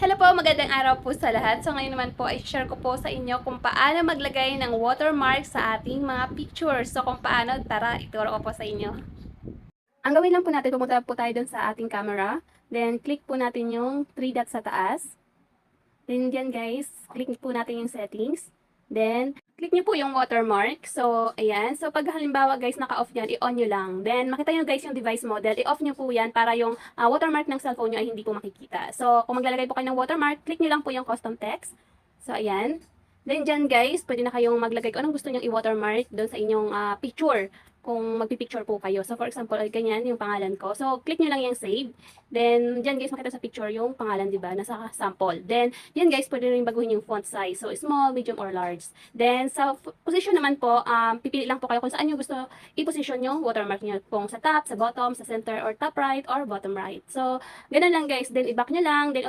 Hello po, magandang araw po sa lahat. So ngayon naman po ay share ko po sa inyo kung paano maglagay ng watermark sa ating mga pictures. So kung paano, tara, ituro ko po sa inyo. Ang gawin lang po natin, pumunta po tayo dun sa ating camera. Then click po natin yung 3 dots sa taas. Then dyan guys, click po natin yung settings. Then, click nyo po yung watermark. So, ayan. So, pag halimbawa guys, naka-off yan, i-on nyo lang. Then, makita nyo guys yung device model, i-off nyo po yan para yung ah, watermark ng cellphone nyo ay hindi po makikita. So, kung maglalagay po kayo ng watermark, click nyo lang po yung custom text. So, ayan. Then, dyan guys, pwede na kayong maglagay kung anong gusto nyo i-watermark doon sa inyong ah, picture kung magpipicture po kayo. So, for example, ay ganyan yung pangalan ko. So, click nyo lang yung save. Then, dyan guys, makita sa picture yung pangalan, di ba? Nasa sample. Then, yan guys, pwede rin baguhin yung font size. So, small, medium, or large. Then, sa position naman po, um, pipili lang po kayo kung saan nyo gusto i-position yung watermark nyo. Kung sa top, sa bottom, sa center, or top right, or bottom right. So, ganun lang guys. Then, i-back nyo lang. Then,